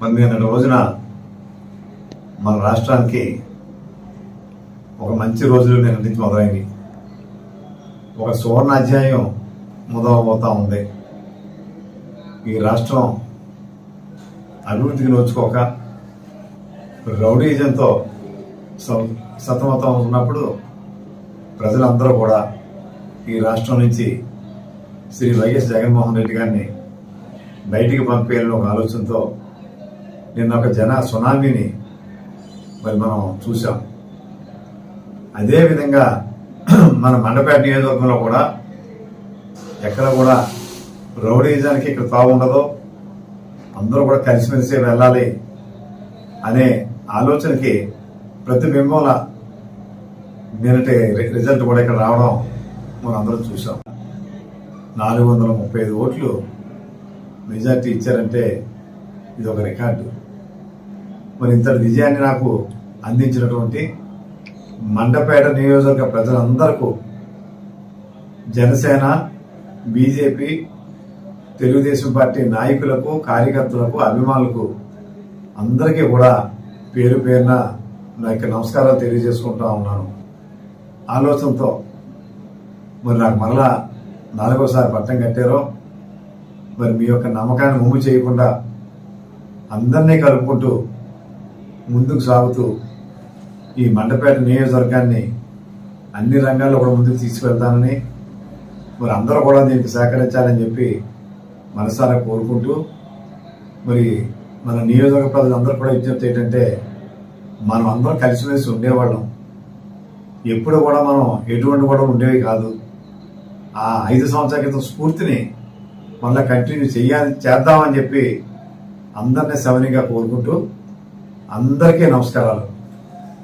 పదిహేను రోజున మన రాష్ట్రానికి ఒక మంచి రోజులు నేను నుంచి మొదలైంది ఒక సువర్ణ అధ్యాయం మొదలవబోతా ఉంది. ఈ రాష్ట్రం అభివృద్ధికి నోచుకోక రౌడీజంతో స- సతమతం ఉన్నప్పుడు ప్రజలందరూ కూడా ఈ రాష్ట్రం నుంచి శ్రీ వైఎస్ జగన్మోహన్ రెడ్డి గారిని బయటికి పంపేయాలని ఒక ఆలోచనతో నిన్న ఒక జన సునామీని మరి మనం చూసాం అదేవిధంగా మన మండపేట నియోజకవర్గంలో కూడా ఎక్కడ కూడా రౌడీజానికి ఇక్కడ తావు ఉండదో. అందరూ కూడా కలిసిమెలిసి వెళ్ళాలి అనే ఆలోచనకి ప్రతిబింబంల నిన్నటి రిజల్ట్ కూడా ఇక్కడ రావడం మనం అందరం చూసాం నాలుగు వందల ముప్పై ఐదు ఓట్లు మెజార్టీ ఇచ్చారంటే ఇది ఒక రికార్డు. మరి ఇంతటి విజయాన్ని నాకు అందించినటువంటి మండపేట నియోజకవర్గ ప్రజలందరకు జనసేన బీజేపీ తెలుగుదేశం పార్టీ నాయకులకు కార్యకర్తలకు అభిమానులకు అందరికీ కూడా పేరు పేరున నా యొక్క నమస్కారాలు తెలియజేసుకుంటా ఉన్నాను. ఆలోచనతో మరి నాకు మరలా నాలుగోసారి పట్టం కట్టారో మరి మీ యొక్క నమ్మకాన్ని ముమ్ము చేయకుండా అందరినీ కలుపుకుంటూ ముందుకు సాగుతూ ఈ మండపేట నియోజకవర్గాన్ని అన్ని రంగాల్లో కూడా ముందుకు తీసుకెళ్తానని మరి అందరూ కూడా దీనికి సహకరించాలని చెప్పి మనసారా కోరుకుంటూ మరి మన నియోజకవర్గ ప్రజలందరూ కూడా విజ్ఞప్తి ఏంటంటే మనం అందరం కలిసిమెలిసి ఉండేవాళ్ళం. ఎప్పుడు కూడా మనం ఎటువంటి కూడా ఉండేవి కాదు. ఆ ఐదు సంవత్సరాల క్రితం స్ఫూర్తిని మళ్ళీ కంటిన్యూ చేయాలి చేద్దామని చెప్పి అందరినీ సవనిగా కోరుకుంటూ అందరికీ నమస్కారాలు.